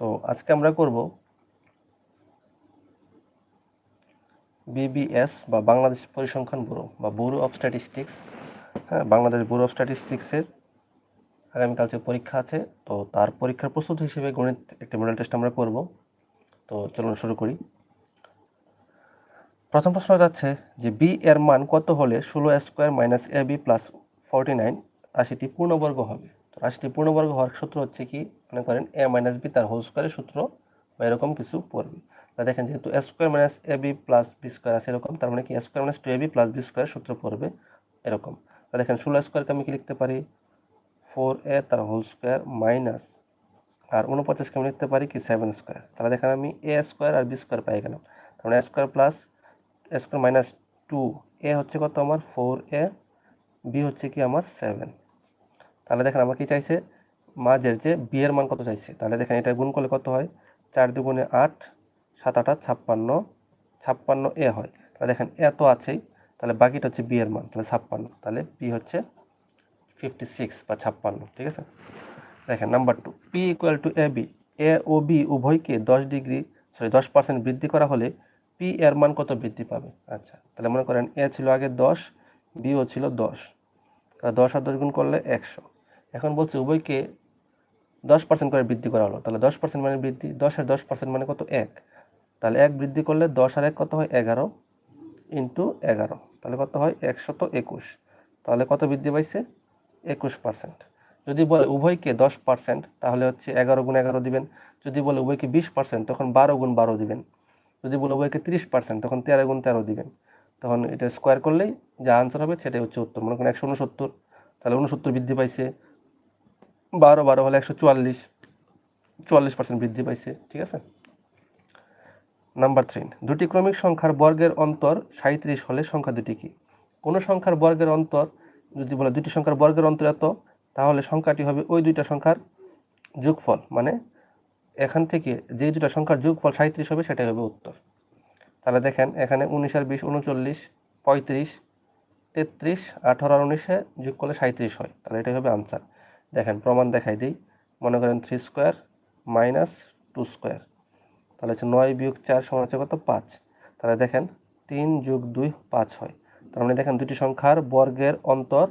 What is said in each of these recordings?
তো আজকে আমরা করব বিবিএস বা বাংলাদেশ পরিসংখ্যান ব্যুরো বা ব্যুরো অফ স্ট্যাটিস্টিক্স। হ্যাঁ বাংলাদেশ ব্যুরো অফ স্ট্যাটিস্টিক্সের আগামীকাল যে পরীক্ষা আছে, তো তার পরীক্ষার প্রস্তুতি হিসেবে গণিত একটি মডেল টেস্ট আমরা করব। তো চলুন শুরু করি। প্রথম প্রশ্ন যাচ্ছে যে বি এর মান কত হলে ষোলো square minus A B plus forty nine রাশিটি পূর্ণবর্গ হবে? তো রাশিটি পূর্ণবর্গ হওয়ার সূত্র হচ্ছে কি? মনে করেন এ মাইনাস বি তার হোল স্কোয়ারের সূত্র বা এরকম কিছু পড়বে। তা দেখেন যেহেতু A square minus A B plus B square আছে এরকম, তার মানে কি A square minus two A B plus B square সূত্র পড়বে এরকম। তা দেখেন ষোলো স্কোয়ারকে আমি কি লিখতে পারি? ফোর এ তার হোল স্কোয়ার মাইনাস আর উনপঞ্চাশকে আমি লিখতে পারি কি সেভেন স্কোয়ার তাহলে দেখেন আমি এ স্কোয়ার আর বি স্কোয়ার পাই গেলাম। তার মানে A square plus A square minus two A হচ্ছে কত আমার? ফোর এ বি হচ্ছে কি আমার সেভেন তাহলে দেখেন আমার কি চাইছে? মাঝের যে বি এর মান কত চাইছে? তাহলে দেখেন এটা গুণ করলে কত হয়? চার দুগুণে আট, সাত আট ছাপ্পান্ন ছাপ্পান্ন এ হয়। তাহলে দেখেন এ তো আছেই। তাহলে বাকিটা হচ্ছে বি এর মান, তাহলে ছাপ্পান্ন। তাহলে পি হচ্ছে ফিফটি সিক্স বা ছাপ্পান্ন, ঠিক আছে? দেখেন number two P equal to A B A O B উভয়কে দশ ডিগ্রি সরি দশ পার্সেন্ট বৃদ্ধি করা হলে পি এর মান কত বৃদ্ধি পাবে? আচ্ছা তাহলে মনে করেন এ ছিল আগে দশ বিও ছিল দশ। দশ আর দশ গুণ করলে একশো। এখন বলছে উভয়কে দশ পার্সেন্ট করে বৃদ্ধি করা হলো। তাহলে দশ পার্সেন্ট মানে বৃদ্ধি, দশের দশ পার্সেন্ট মানে কত? এক। তাহলে এক বৃদ্ধি করলে দশ আর এক কত হয়? এগারো ইন্টু এগারো। তাহলে কত হয়? একশত একুশ। তাহলে কত বৃদ্ধি পাইছে? একুশ পার্সেন্ট যদি বলে উভয়কে দশ পার্সেন্ট তাহলে হচ্ছে এগারো গুণ এগারো দিবেন। যদি বলে উভয়কে বিশ পার্সেন্ট তখন বারো গুণ বারো দিবেন। যদি বলে উভয়কে তিরিশ পার্সেন্ট তখন তেরো গুণ তেরো দিবেন। তখন এটা স্কোয়ার করলেই যা আনসার হবে সেটাই হচ্ছে উত্তর। মনে করেন একশো উনসত্তর। তাহলে উনসত্তর বৃদ্ধি পাইছে। বারো বারো হলে একশো চুয়াল্লিশ। চুয়াল্লিশ পার্সেন্ট বৃদ্ধি পাইছে, ঠিক আছে? নাম্বার থ্রি দুটি ক্রমিক সংখ্যার বর্গের অন্তর সাঁত্রিশ হলে সংখ্যা দুটি কি? কোনো সংখ্যার বর্গের অন্তর, যদি বলে দুটি সংখ্যার বর্গের অন্তর এত, তাহলে সংখ্যাটি হবে ওই দুইটা সংখ্যার যোগফল মানে এখান থেকে যে দুটা সংখ্যার যোগফল সাঁত্রিশ হবে সেটাই হবে উত্তর। তাহলে দেখেন, এখানে উনিশ আর বিশ উনচল্লিশ, পঁয়ত্রিশ, তেত্রিশ, আঠারো আর উনিশে যোগ করলে সাঁত্রিশ হয়, তাহলে এটাই হবে আনসার দেখেন, প্রমাণ দেখাই দিই। মনে করেন three square minus two square তাহলে হচ্ছে নয় বিয়োগ চার সমান হচ্ছে কত? পাঁচ। তাহলে দেখেন, তিন যোগ দুই, পাঁচ হয়। তার মানে দেখেন দুটি সংখ্যার বর্গের অন্তর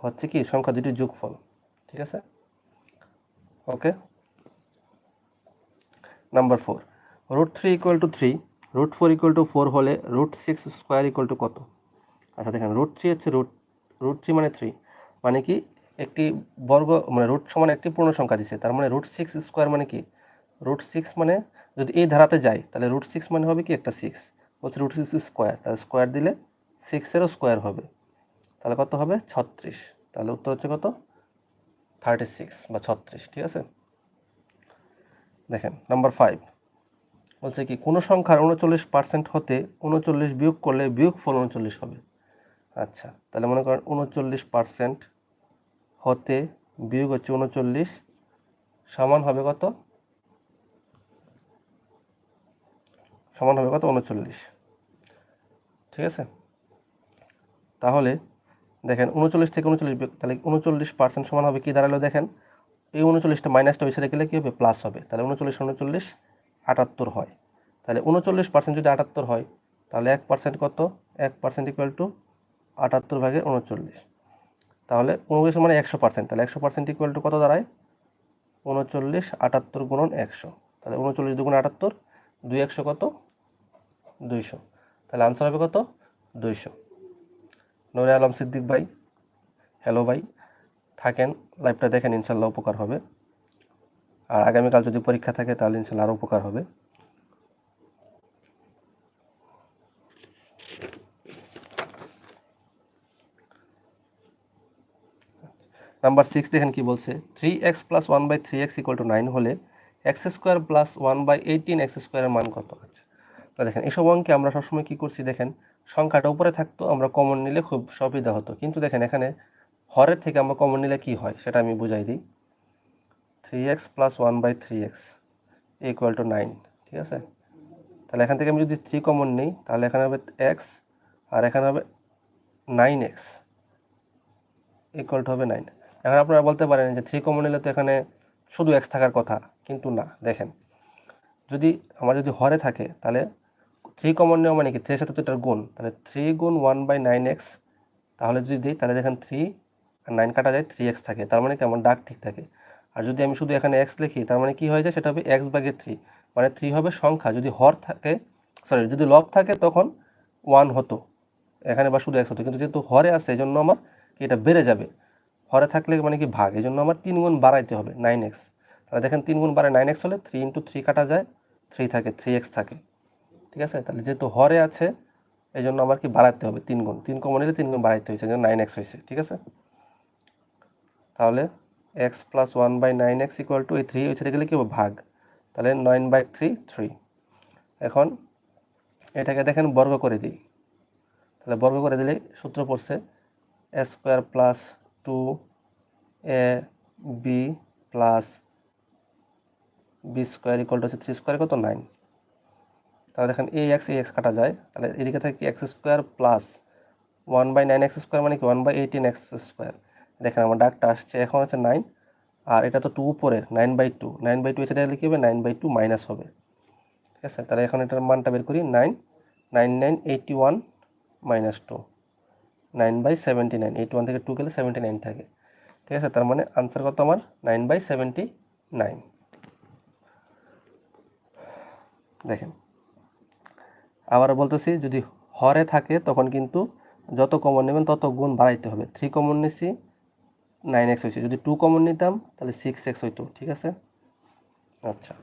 হচ্ছে কি? সংখ্যা দুটি যোগফল। ঠিক আছে? Okay. Number four root three equal to three root four equal to four হলে root six square equal to কত? আচ্ছা দেখেন রুট থ্রি হচ্ছে রুট রুট থ্রি মানে থ্রি মানে কি? একটি বর্গ মানে রুট সমান একটি পূর্ণ সংখ্যা দিছে। তার মানে রুট সিক্স স্কোয়ার মানে কি? রুট সিক্স মানে যদি এই ধারাতে যায় তাহলে রুট সিক্স মানে হবে কি? একটা সিক্স বলছে রুট সিক্স স্কোয়ার তাহলে স্কোয়ার দিলে সিক্সেরও স্কোয়ার হবে। তাহলে কত হবে? ছত্রিশ। তাহলে উত্তর হচ্ছে কত? থার্টি সিক্স বা ছত্রিশ, ঠিক আছে? দেখেন নাম্বার ফাইভ বলছে কি, কোনো সংখ্যার উনচল্লিশ পার্সেন্ট হতে উনচল্লিশ বিয়োগ করলে বিয়োগ ফল উনচল্লিশ হবে। আচ্ছা তাহলে মনে করেন উনচল্লিশ পার্সেন্ট হতে বিয়োগ হচ্ছে উনচল্লিশ, সমান হবে কত? সমান হবে কত? উনচল্লিশ। ঠিক আছে? তাহলে দেখেন উনচল্লিশ থেকে উনচল্লিশ তাহলে উনচল্লিশ পার্সেন্ট সমান হবে কি? দাঁড়াল দেখেন। এই উনচল্লিশটা মাইনাসটা ওই গেলে কী হবে? প্লাস হবে। তাহলে উনচল্লিশ উনচল্লিশ, আটাত্তর হয়। তাহলে উনচল্লিশ পার্সেন্ট যদি আটাত্তর হয়, তাহলে এক পার্সেন্ট কত? এক পার্সেন্ট ইকুয়াল টু আটাত্তর ভাগে উনচল্লিশ। তাহলে উনচল্লিশ মানে একশো পার্সেন্ট তাহলে একশো পার্সেন্ট ইকুয়াল টু কত দাঁড়ায়? উনচল্লিশ, আটাত্তর গুণন একশো। তাহলে উনচল্লিশ দুগুণ আটাত্তর, দুই একশো কত? দুইশো। তাহলে আনসার হবে কত? দুইশো। নুরে আলম সিদ্দিক ভাই হ্যালো ভাই, থাকেন লাইভটা দেখেন, ইনশাল্লাহ উপকার হবে। আর আগামীকাল যদি পরীক্ষা থাকে, তাহলে ইনশাল্লাহ আরও উপকার হবে। নাম্বার সিক্স দেখেন কি বলছে। Three X plus one by three X equal to nine হলে X square plus one by eighteen X স্কোয়ারের মান কত? আছে তো দেখেন, এসব অঙ্কে আমরা সবসময় কী করছি দেখেন, সংখ্যাটা উপরে থাকতো, আমরা কমন নিলে খুব সুবিধা হতো। কিন্তু দেখেন, এখানে হরের থেকে আমরা কমন নিলে কি হয়, সেটা আমি বুঝাই দিই। Three X plus one by three X equal to nine ঠিক আছে? তাহলে এখান থেকে আমি যদি থ্রি কমন নিই, তাহলে এখানে হবে এক্স আর এখানে হবে নাইন এক্স ইকুয়াল টু হবে নাইন এখন আপনারা বলতে পারেন যে থ্রি কমন নিলে তো এখানে শুধু এক্স থাকার কথা, কিন্তু না, দেখেন। যদি আমার যদি হরে থাকে, তাহলে থ্রি কমন নেওয়া মানে কি? থ্রির সাথে তো এটার গুণ। তাহলে থ্রি গুণ ওয়ান বাই নাইন এক্স তাহলে যদি দিই, তাহলে দেখেন থ্রি আর নাইন কাটা যায় থ্রি এক্স থাকে। তার মানে কি? আমার ডাক ঠিক থাকে। আর যদি আমি শুধু এখানে এক্স লিখি, তার মানে কি হয়ে যায়? সেটা হবে এক্স বাগের থ্রি মানে থ্রি হবে সংখ্যা। যদি হর থাকে সরি যদি লব থাকে, তখন ওয়ান হতো। এখানে বা শুধু এক্স হতো। কিন্তু যেহেতু হরে আছে এই জন্য আমার কি? এটা বেড়ে যাবে। হরে থাকলে মানে কি ভাগ এই জন্য আমার তিন গুণ বাড়াইতে হবে নাইন এক্স তাহলে দেখেন তিন গুণ বাড়ায় নাইন এক্স হলে থ্রি ইন্টু থ্রি কাটা যায় থ্রি থাকে থ্রি এক্স থাকে। ঠিক আছে? তাহলে যেহেতু হরে আছে এই জন্য আমার কি বাড়াতে হবে তিন গুণ। তিন কমন নিলে তিন গুণ বাড়াইতে হয়েছে যেন নাইন এক্স হয়েছে, ঠিক আছে? তাহলে X plus one by nine X equal to এই থ্রি ওই ছেড়ে গেলে কি ভাগ। তাহলে নাইন বাই থ্রি থ্রি এখন এটাকে দেখেন বর্গ করে দিই। তাহলে বর্গ করে দিলে সূত্র পড়ছে A square plus two A B plus B square equal to হচ্ছে থ্রি স্কোয়ার কত? নাইন তাহলে দেখেন এ এক্স এ এক্স কাটা যায়। তাহলে এদিকে থাকে X square plus one by nine X square মানে কি? One by eighteen X square দেখেন আমার ডাকটা আসছে, এখন হচ্ছে নাইন আর এটা তো টু উপরের nine by two nine by two এসে দেখলে কী হবে নাইন বাই টু মাইনাস হবে। ঠিক আছে? তাহলে এখন এটার মানটা বের করি nine nine nine eighty one minus two nine by seventy nine, eight one থেকে টু গেলে সেভেন্টি নাইন থাকে। ঠিক আছে? তার মানে আনসার কত আমার? Nine by seventy nine. দেখেন, আবার বলতেছি, যদি হরে থাকে, তখন কিন্তু যত কমন নেবেন তত গুণ বাড়াইতে হবে। থ্রি কমন নিছি নাইন এক্স হয়েছে যদি টু কমন নিতাম, তাহলে সিক্স এক্স হইতো। ঠিক আছে? আচ্ছা।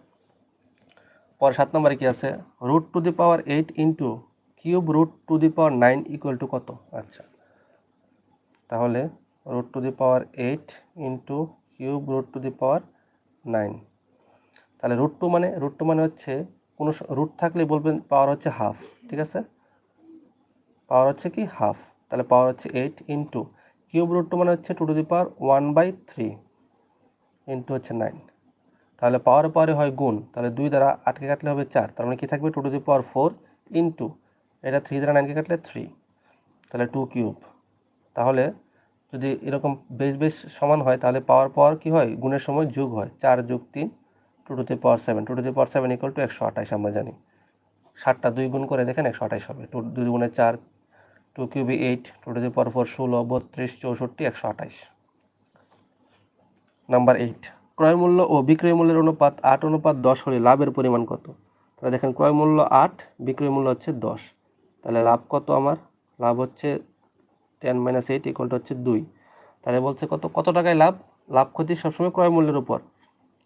পরে সাত নম্বরে কী আছে? Root to the power eight into cube root to the power nine equal to কত? আচ্ছা। তাহলে root to the power eight into cube root to the power nine. তাহলে রুট টু মানে রুট টু মানে হচ্ছে কোনো রুট থাকলে বলবেন পাওয়ার হচ্ছে হাফ, ঠিক আছে? পাওয়ার হচ্ছে কি? হাফ। তাহলে পাওয়ার হচ্ছে eight into cube root two মানে হচ্ছে two to the power one by three into হচ্ছে নাইন। তাহলে পাওয়ারে পাওয়ারে হয় গুণ, তাহলে দুই দ্বারা আটকে কাটলে হবে চার, তার মানে কী থাকবে? Two to the power four into, এটা থ্রি দ্বারা নাইনকে কাটলে থ্রি। তাহলে টু কিউব। তাহলে যদি এরকম বেশ বেশ সমান হয়, তাহলে পাওয়ার পাওয়ার কি হয়? গুণের সময় যোগ হয়। চার যোগ তিন two to power seven two to power seven equal to একশো আঠাশ আমরা জানি। ষাটটা দুই গুণ করে দেখেন একশো আঠাশ হবে। টু দুই গুণে চার two কিউবি eight two to power four ষোলো, বত্রিশ, চৌষট্টি, একশো আঠাশ। নাম্বার এইট ক্রয় মূল্য ও বিক্রয় মূল্যের অনুপাত আট, অনুপাত দশ হলে লাভের পরিমাণ কত? তাহলে দেখেন ক্রয় মূল্য আট, বিক্রয় মূল্য হচ্ছে দশ। তাহলে লাভ কত আমার? লাভ হচ্ছে টেন মাইনাস এইট ইকুয়াল হচ্ছে দুই। তাহলে বলছে কত কত টাকায় লাভ? লাভ ক্ষতি সবসময় ক্রয় মূল্যের উপর।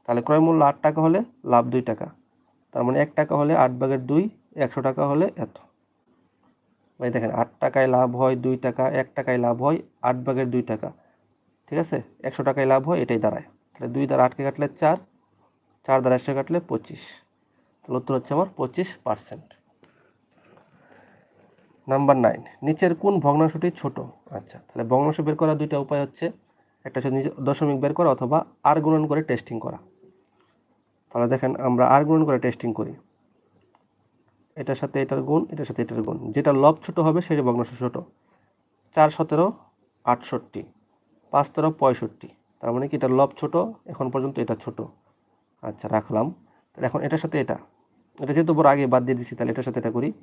তাহলে ক্রয় মূল্য আট টাকা হলে লাভ দুই টাকা। তার মানে এক টাকা হলে আট ভাগের দুই, একশো টাকা হলে এত। ভাই দেখেন, আট টাকায় লাভ হয় দুই টাকা, এক টাকায় লাভ হয় আট ভাগের দুই টাকা। ঠিক আছে? একশো টাকায় লাভ হয়, এটাই দাঁড়ায়। তাহলে দুই দ্বারা আটকে কাটলে চার চার দ্বারা একশো কাটলে পঁচিশ। তাহলে উত্তর হচ্ছে আমার পঁচিশ পার্সেন্ট নাম্বার নাইন। নিচের কোন ভগ্নাংশটি ছোট? আচ্ছা তাহলে ভগ্নাংশ বের করার দুইটা উপায় হচ্ছে, একটা হচ্ছে দশমিক বের করা অথবা আর গুণন করে টেস্টিং করা। তাহলে দেখেন আমরা আর গুণন করে টেস্টিং করি। এটার সাথে এটার গুণ, এটার সাথে এটার গুণ। যেটা লব ছোট হবে সেটা ভগ্নাংশ ছোট। চার সতেরো, আটষট্টি। পাঁচ তেরো, পঁয়ষট্টি। তার মানে কি এটার লব ছোট, এখন পর্যন্ত এটা ছোট। আচ্ছা রাখলাম। তাহলে এখন এটার সাথে এটা। এটা যেহেতু বড়, আগে বাদ দিয়ে দিচ্ছি তাহলে এটার সাথে এটা করি।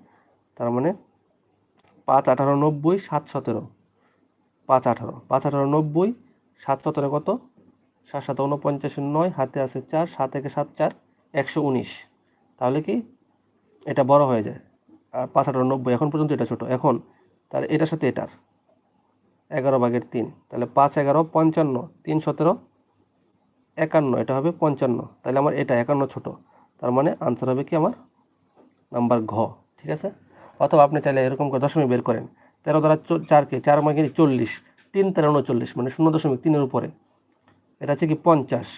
তার মানে পাঁচ আঠারো নব্বই, সাত সতেরো। পাঁচ আঠারো। পাঁচ আঠারো নব্বই, সাত সতেরো কত? সাত সাত উনপঞ্চাশ নয়, হাতে আছে চার, সাত থেকে সাত চার, একশো উনিশ। তাহলে কি? এটা বড় হয়ে যায়। আর পাঁচ আঠারো নব্বই, এখন পর্যন্ত এটা ছোট। এখন তাহলে এটার সাথে এটার। এগারো ভাগের তিন। তাহলে পাঁচ এগারো, পঞ্চান্ন, তিন সতেরো, একান্ন, এটা হবে পঞ্চান্ন। তাহলে আমার এটা একান্ন ছোট। তার মানে আনসার হবে কি আমার? নাম্বার ঘ। ঠিক আছে? অথবা আপনি চাইলে এরকম করে দশমিক বের করেন। তেরো দ্বারা চারকে চার মানে চল্লিশ। তিন তেরো উনচল্লিশ মানে শূন্য দশমিক তিনের উপরে। এটা হচ্ছে কি পঞ্চাশ।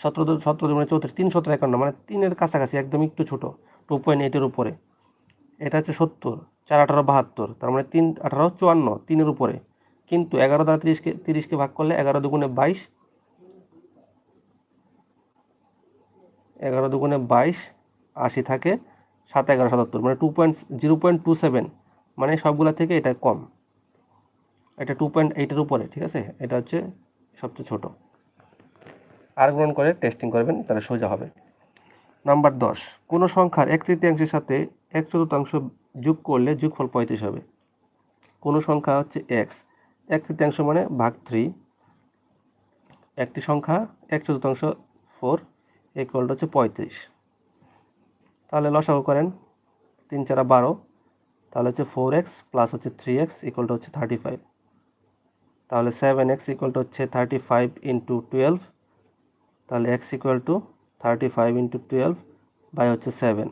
সতেরো সতেরো মানে চৌত্রিশ, তিন সতেরো একান্ন মানে তিনের কাছাকাছি, একদম একটু ছোটো, টু পয়েন্ট এইটের উপরে। এটা হচ্ছে সত্তর, চার আঠারো বাহাত্তর, তার মানে তিন, আঠারো চুয়ান্ন, তিনের উপরে। কিন্তু এগারো দ্বারা তিরিশকে তিরিশকে ভাগ করলে এগারো দুগুণে বাইশ, এগারো দুগুণে বাইশ, আশি থাকে। সাত, এগারো, সাতাত্তর মানে two point zero point two seven মানে সবগুলা থেকে এটা কম। এটা টু পয়েন্ট এইটের উপরে, ঠিক আছে? এটা হচ্ছে সবচেয়ে ছোট। আর গ্রহণ করে টেস্টিং করবেন, তাহলে সোজা হবে। নাম্বার দশ, কোনো সংখ্যার এক তৃতীয়াংশের সাথে এক চতুর্থাংশ যোগ করলে যোগফল পঁয়ত্রিশ হবে। কোনো সংখ্যা হচ্ছে এক্স এক তৃতীয়াংশ মানে ভাগ থ্রি একটি সংখ্যা এক চতুর্থাংশ ফোর ইকুয়ালটা হচ্ছে পঁয়ত্রিশ। তাহলে লসাগু করেন তিন চারা বারো। তাহলে হচ্ছে ফোর এক্স প্লাস হচ্ছে থ্রি এক্স ইকুয়ালটা হচ্ছে থার্টি ফাইভ তাহলে সেভেন এক্স ইকুয়ালটা হচ্ছে থার্টি ফাইভ ইন্টু টুয়েলভ তাহলে X equal to thirty five into twelve by হচ্ছে seven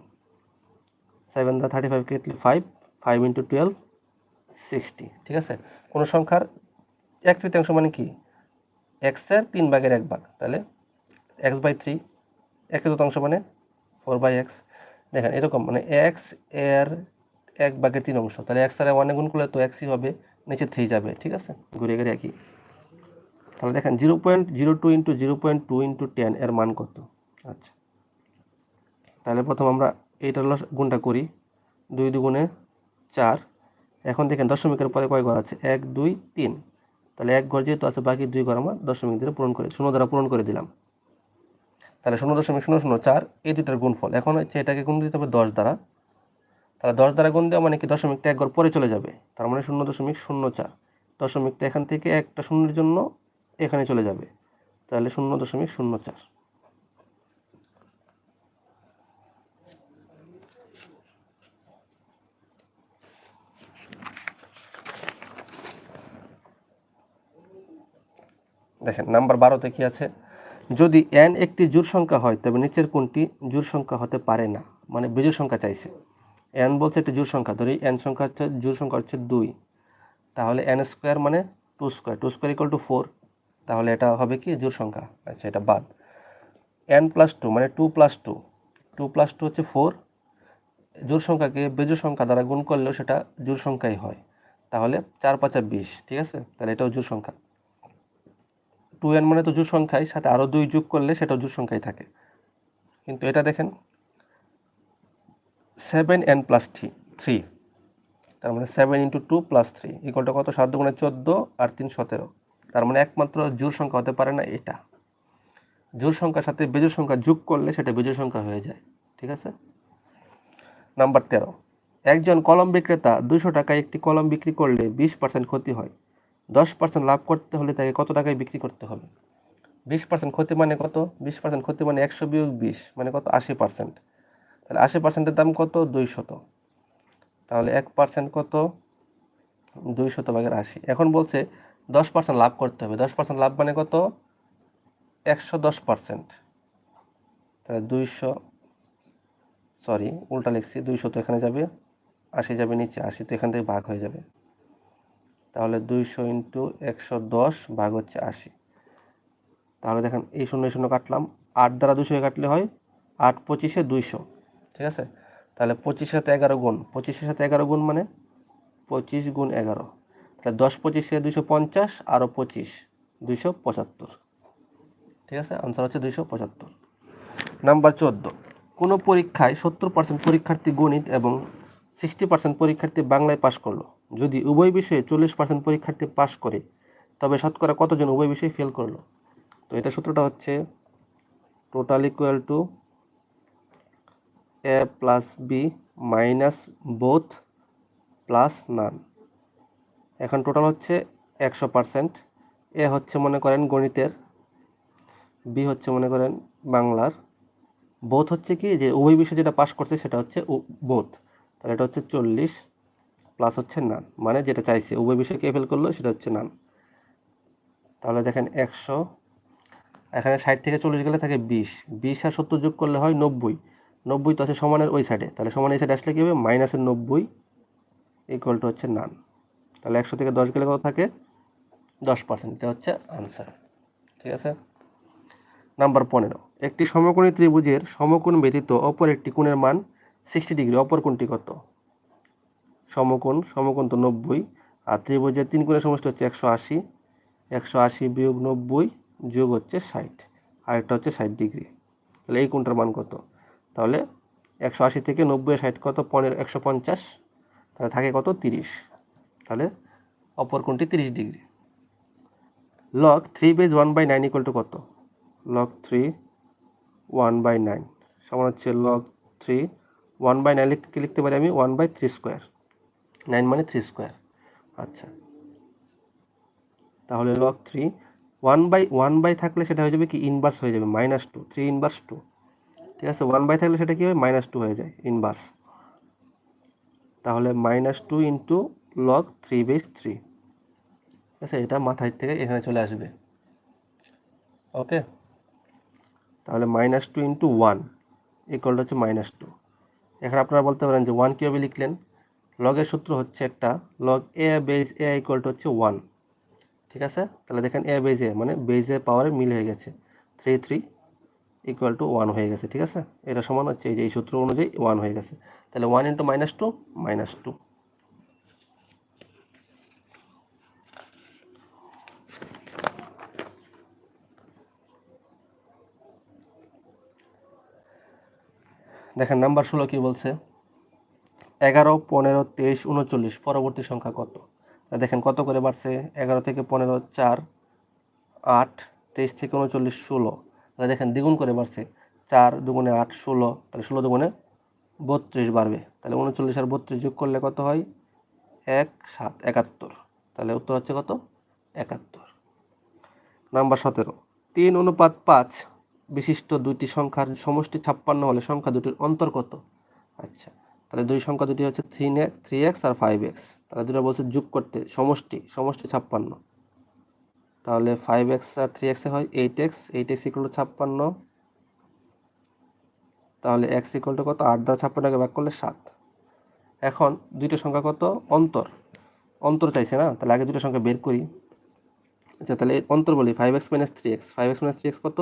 seven the thirty five কেটলে five five into twelve sixty ঠিক আছে? কোনো সংখ্যার এক তৃতীয়াংশ মানে কি? এক্সের তিন ভাগের এক ভাগ। তাহলে এক্স বাই থ্রি এক চতুর্থাংশ মানে ফোর বাই এক্স দেখেন, এরকম মানে এক্সের এক ভাগের তিন অংশ, তাহলে এক্স আর ওয়ানে গুণ করলে তো এক্সই হবে, নিচে থ্রি যাবে, ঠিক আছে? ঘুরে ঘুরে একই তাহলে দেখেন zero point zero two into zero point two into ten এর মান কত? আচ্ছা। তাহলে প্রথম আমরা এইটার গুণটা করি, দুই দুগুণে চার। এখন দেখেন, দশমিকের পরে কয় ঘর আছে? এক, দুই, তিন। তাহলে এক ঘর যেহেতু আছে, বাকি দুই ঘর আমরা দশমিক দিয়ে পূরণ করে শূন্য দ্বারা পূরণ করে দিলাম। তাহলে শূন্য দশমিক শূন্য শূন্য চার, এই দুইটার গুণফল। এখন হচ্ছে এটাকে গুণ দিতে হবে দশ দ্বারা। তাহলে দশ দ্বারা গুণ দেওয়া মানে কি দশমিকটা একবার পরে চলে যাবে। তার মানে শূন্য দশমিক শূন্য চার। দশমিকটা এখান থেকে একটা শূন্যের জন্য এখানে চলে যাবে। তাহলে শূন্য দশমিক শূন্য চার। দেখেন, নাম্বার বারোতে কি আছে? যদি এন একটি জোড় সংখ্যা হয়, তবে নিচের কোনটি জোড় সংখ্যা হতে পারে না মানে বিজোড় সংখ্যা চাইছে। এন বলছে একটি জোড় সংখ্যা, ধরি এন সংখ্যা হচ্ছে, জোড় সংখ্যা হচ্ছে দুই। তাহলে এন স্কোয়ার মানে two square two square equal to four তাহলে এটা হবে কি জোড় সংখ্যা? আচ্ছা এটা বাদ। এন প্লাস টু মানে two plus two two plus two হচ্ছে ফোর জোড় সংখ্যাকে বেজোড় সংখ্যা দ্বারা গুণ করলেও সেটা জোড় সংখ্যাই হয়। তাহলে চার পাঁচা বিশ, ঠিক আছে? তাহলে এটাও জোড় সংখ্যা। টু এন মানে তো জোড় সংখ্যায় সাথে আরও দুই যোগ করলে সেটাও জোড় সংখ্যায় থাকে। কিন্তু এটা দেখেন seven N plus three three তার মানে seven into two plus three ইকুয়ালটা কত? সাত দুগুণে চোদ্দ আর তিন সতেরো। তার মানে একমাত্র জোড় সংখ্যা হতে পারে না এটা। জোড় সংখ্যার সাথে বেজোড় সংখ্যা যোগ করলে সেটা বেজোড় সংখ্যা হয়ে যায়। ঠিক আছে? নাম্বার তেরো। একজন কলম বিক্রেতা দুশো টাকায় একটি কলম বিক্রি করলে বিশ পার্সেন্ট ক্ষতি হয়। দশ পার্সেন্ট লাভ করতে হলে তাকে কত টাকায় বিক্রি করতে হবে? বিশ পার্সেন্ট ক্ষতি মানে কত? বিশ পার্সেন্ট ক্ষতি মানে একশো বিয়োগ বিশ মানে কত? আশি পার্সেন্ট তাহলে আশি পার্সেন্টের দাম কত? দুইশত। তাহলে এক পার্সেন্ট কত? দুইশত ভাগের আশি। এখন বলছে দশ পার্সেন্ট লাভ করতে হবে। দশ পার্সেন্ট লাভ মানে কত? একশো দশ পার্সেন্ট তাহলে দুইশো সরি উল্টা লিখছি দুইশো তো এখানে যাবে, আশি যাবে নিচে, আশি তো এখান থেকে ভাগ হয়ে যাবে। তাহলে দুইশো ইন্টু একশো দশ ভাগ হচ্ছে আশি। তাহলে দেখেন এই শূন্য শূন্য কাটলাম। আট দ্বারা দুশো কাটলে হয় আট পঁচিশে দুইশো, ঠিক আছে? তাহলে পঁচিশের সাথে এগারো গুণ, পঁচিশের সাথে এগারো গুণ মানে পঁচিশ গুণ এগারো। তাহলে দশ পঁচিশে দুইশো পঞ্চাশ আরও পঁচিশ দুইশো পঁচাত্তর, ঠিক আছে? আনসার হচ্ছে দুইশো পঁচাত্তর। নাম্বার চোদ্দ। কোনো পরীক্ষায় সত্তর পার্সেন্ট পরীক্ষার্থী গণিত এবং সিক্সটি পার্সেন্ট পরীক্ষার্থী বাংলায় পাশ করল। যদি উভয় বিষয়ে চল্লিশ পার্সেন্ট পরীক্ষার্থী পাশ করে, তবে শতকরা কতজন উভয় বিষয়ে ফেল করল? তো এটা সূত্রটা হচ্ছে total equal to A plus B minus both plus none এখন টোটাল হচ্ছে একশো পার্সেন্ট এ হচ্ছে মনে করেন গণিতের বি হচ্ছে মনে করেন বাংলার। বোথ হচ্ছে কি? যে উভয় বিষয় যেটা পাস করছে সেটা হচ্ছে বোথ তাহলে এটা হচ্ছে চল্লিশ। প্লাস হচ্ছে নান মানে যেটা চাইছে, উভয় বিষয় কে ফেল করল, সেটা হচ্ছে নান তাহলে দেখেন একশো, এখানে ষাট থেকে চল্লিশ গেলে থাকে বিশ। বিশ আর সত্তর যোগ করলে হয় নব্বই। নব্বই তো আছে সমানের ওই সাইডে তাহলে সমান এই সাইডে আসলে কী হবে? মাইনাসের নব্বই ইকুয়াল টু হচ্ছে নান তাহলে একশো থেকে দশ গেলে কত থাকে? দশ পার্সেন্ট এটা হচ্ছে আনসার ঠিক আছে? নাম্বার পনেরো। একটি সমকোণী ত্রিভুজের সমকোণ ব্যতীত অপর একটি কোণের মান সিক্সটি ডিগ্রি অপর কোণটি কত? সমকোণ সমকোণ তো নব্বই। আর ত্রিভুজের তিন কোণের সমষ্টি হচ্ছে একশো আশি। একশো আশি বিয়োগ নব্বই যোগ হচ্ছে ষাট। আর আরেকটা হচ্ছে ষাট ডিগ্রি। তাহলে এই কোণটার মান কত? তাহলে একশো আশি থেকে নব্বই ষাট কত? পনেরো, একশো পঞ্চাশ। তাহলে থাকে কত? তিরিশ। তাহলে অপর কোণটি তিরিশ degree. Log three base one by nine equal to কত? Log three one by nine সমান হচ্ছে log three one by nine লিখতে লিখতে পারি আমি one by three square nine মানে থ্রি স্কোয়ার। আচ্ছা। তাহলে log three one by one by থাকলে সেটা হয়ে যাবে কি? ইনভার্স হয়ে যাবে minus two three inverse two ঠিক আছে? ওয়ান বাই থাকলে সেটা কী হবে মাইনাস টু হয়ে যায় ইনভার্স তাহলে minus two into log three base three ঠিক আছে? এটা মাথায় থেকে এখানে চলে আসবে। ওকে? তাহলে মাইনাস টু ইন্টু ওয়ান ইকুয়ালটা হচ্ছে মাইনাস টু এখানে আপনারা বলতে পারেন যে ওয়ান কীভাবে লিখলেন? লগের সূত্র হচ্ছে একটা log A base A equal to হচ্ছে ওয়ান ঠিক আছে? তাহলে দেখেন এ বেজ এ মানে বেজ এ পাওয়ারে মিল হয়ে গেছে। Three three equal to one হয়ে গেছে, ঠিক আছে? এটা সমান হচ্ছে এই যে, এই সূত্র অনুযায়ী ওয়ান হয়ে গেছে। তাহলে one into minus two minus two দেখেন নাম্বার ষোলো কি বলছে? এগারো, পনেরো, তেইশ, উনচল্লিশ, পরবর্তী সংখ্যা কত? দেখেন কত করে বাড়ছে? এগারো থেকে পনেরো, চার, আট, তেইশ থেকে উনচল্লিশ, ষোলো। দেখেন দ্বিগুণ করে বাড়ছে। চার দুগুণে আট, ষোলো। তাহলে ষোলো দুগুণে বত্রিশ বাড়বে। তাহলে উনচল্লিশ আর বত্রিশ যোগ করলে কত হয়? এক, সাত, একাত্তর। তাহলে উত্তর হচ্ছে কত? একাত্তর। নাম্বার সতেরো। তিন অনুপাত পাঁচ বিশিষ্ট দুইটি সংখ্যার সমষ্টি ছাপ্পান্ন হলে সংখ্যা দুটির অন্তর কত? আচ্ছা তাহলে দুই সংখ্যা দুটি হচ্ছে থ্রি থ্রি এক্স আর ফাইভ এক্স তাহলে দুটো বলছে যোগ করতে, সমষ্টি সমষ্টি ছাপ্পান্ন। তাহলে ফাইভ এক্স আর থ্রি এক্সে হয় eight x eight x equal to ছাপ্পান্ন। তাহলে এক্স ইকুয়াল টু কত? আট দ্বারা ছাপ্পান্নকে ভাগ করলে সাত। এখন দুইটা সংখ্যা কত? অন্তর। অন্তর চাইছে না? তাহলে আগে দুটো সংখ্যা বের করি। আচ্ছা তাহলে অন্তর বলি five x minus three x five x minus three x কত?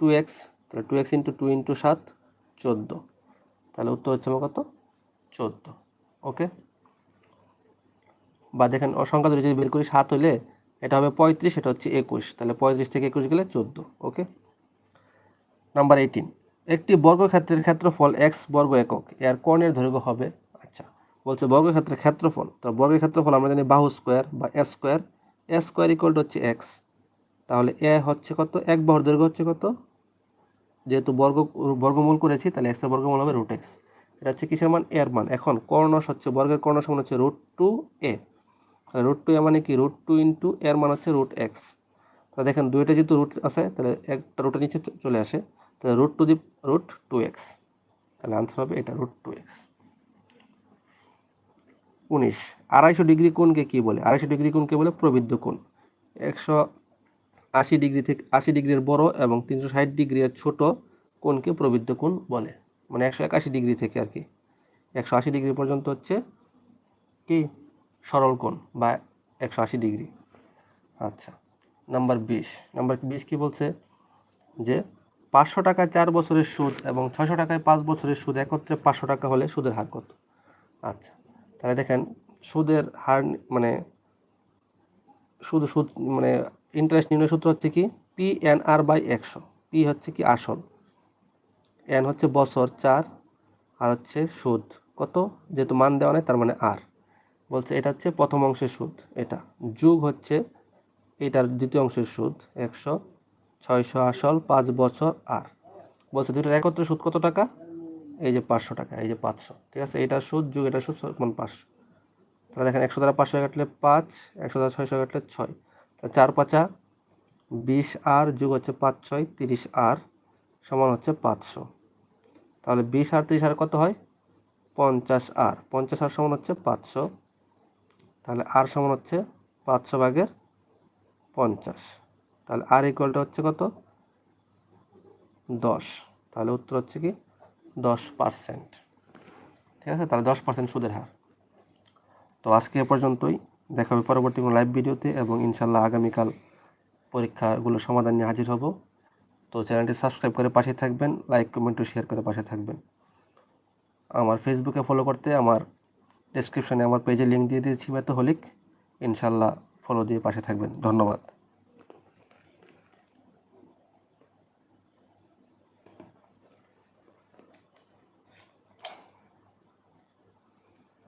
টু এক্স তাহলে two x into two into সাত, চোদ্দ। তাহলে উত্তর হচ্ছে আমার কত? চোদ্দ, ওকে? বা দেখেন, অসংখ্যা সংখ্যা দুটো যদি বের করি সাত হলে এটা হবে পঁয়ত্রিশ, এটা হচ্ছে একুশ। তাহলে পঁয়ত্রিশ থেকে একুশ গেলে চোদ্দ, ওকে? নাম্বার এইটিন একটি বর্গক্ষেত্রের ক্ষেত্রফল এক্স বর্গ একক, এর কর্ণের দৈর্ঘ্য হবে আচ্ছা বলছে বর্গক্ষেত্রের ক্ষেত্রফল, তো বর্গের ক্ষেত্রফল আমরা জানি বাহু স্কোয়ার বা A square A square equal হচ্ছে এক্স তাহলে এ হচ্ছে কত? এক বাহুর দৈর্ঘ্য হচ্ছে কত? যেহেতু বর্গ, বর্গমূল করেছি, তাহলে এক্সের বর্গমূল হবে রুট এক্স এটা হচ্ছে কিসের মান? এর মান। এখন কর্ণস হচ্ছে, বর্গের কর্ণ সমান হচ্ছে root two A root two A মানে কি? রুট টু ইন্টু এর মান হচ্ছে রুট এক্স তাহলে দেখেন, দুইটা যেহেতু রুট আছে, তাহলে একটা রুটের নিচে চলে আসে। তাহলে রুট টু দি রুট টু এক্স তাহলে আনসার হবে এটা রুট টু এক্স উনিশ। আড়াইশো ডিগ্রি কোণকে কী বলে? আড়াইশো ডিগ্রি কোণকে বলে প্রবৃদ্ধ কোণ। একশো আশি ডিগ্রি থেকে আশি ডিগ্রির বড় এবং তিনশো ষাট ডিগ্রির ছোট কোণকে প্রবৃদ্ধ কোণ বলে। মানে একশো একাশি ডিগ্রি থেকে আর কি। একশো আশি ডিগ্রি পর্যন্ত হচ্ছে কি? সরল কোণ বা একশো আশি ডিগ্রি। আচ্ছা নাম্বার বিশ। নাম্বার বিশ কি বলছে? যে পাঁচশো টাকায় চার বছরের সুদ এবং ছশো টাকায় পাঁচ বছরের সুদ, একত্রে পাঁচশো টাকা হলে সুদের হার কত? আচ্ছা তাহলে দেখেন সুদের হার মানে সুদ সুদ মানে ইন্টারেস্ট নির্ণয় সূত্র হচ্ছে কি? পি এন আর বাই একশো। পি হচ্ছে কি আসল। এন হচ্ছে বছর, চার, আর হচ্ছে সুদ। কত? যেহেতু মান দেওয়া নেই, তার মানে আর বলছে এটা হচ্ছে প্রথম অংশের সুদ, এটা। যুগ হচ্ছে এটার দ্বিতীয় অংশের সুদ, একশো, ছয়শো আসল, পাঁচ বছর আর বলছে দুইটার একত্রে সুদ কত টাকা? এই যে পাঁচশো টাকা, এই যে পাঁচশো। ঠিক আছে? এটার সুদ, যুগ, এটার সুদ মানে পাঁচশো। তাহলে দেখেন, একশো দ্বারা পাঁচশো কাটলে পাঁচ, একশো দ্বারা ছয়শো কাটলে ছয়। চার পাঁচা, বিশ আর যুগ হচ্ছে পাঁচ ছয়, তিরিশ আর সমান হচ্ছে পাঁচশো। তাহলে বিশ আর তিরিশ আর কত হয়? পঞ্চাশ আর। পঞ্চাশ আর সমান হচ্ছে পাঁচশো। তাহলে আর সমান হচ্ছে পাঁচশো ভাগের পঞ্চাশ। তাহলে আর ইকুয়ালটা হচ্ছে কত? দশ। তাহলে উত্তর হচ্ছে কি? দশ পার্সেন্ট ঠিক আছে? তাহলে দশ পার্সেন্ট সুদের হার। তো আজকে এ পর্যন্তই। দেখা হবে পরবর্তী কোনো লাইভ ভিডিওতে এবং ইনশাল্লাহ আগামীকাল পরীক্ষাগুলো সমাধান নিয়ে হাজির হব। তো চ্যানেলটি সাবস্ক্রাইব করে পাশে থাকবেন লাইক কমেন্ট ও শেয়ার করে পাশে থাকবেন। আমার ফেসবুকে ফলো করতে আমার ডিসক্রিপশানে আমার পেজে লিঙ্ক দিয়ে দিয়েছি মেতো মেথোহলিক ইনশাল্লাহ ফলো দিয়ে পাশে থাকবেন। ধন্যবাদ।